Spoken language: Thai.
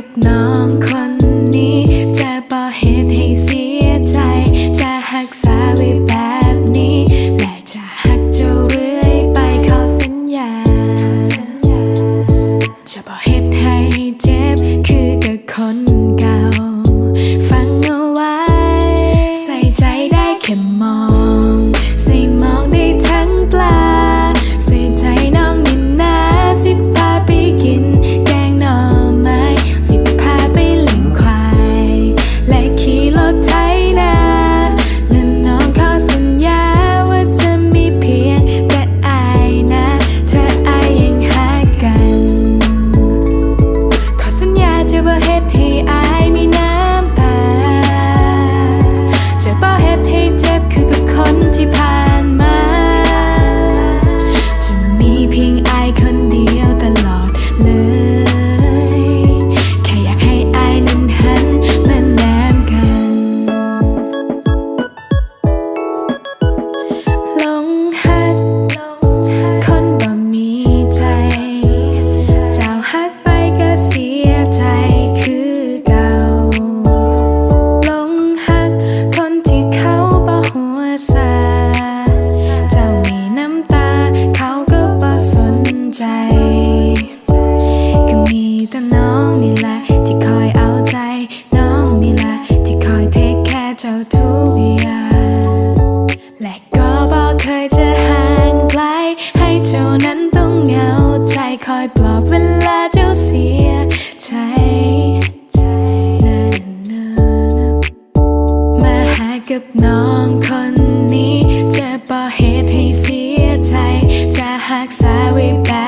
б на ทุกและก็บอกเคยจะห่างไกล ให้เจ้านั้นต้องเหงาใจคอยปลอบเวลาเจ้าเสียใจมาหากับน้องคนนี้ จะบอเหตุให้เสียใจ จะหักษาไว้แบ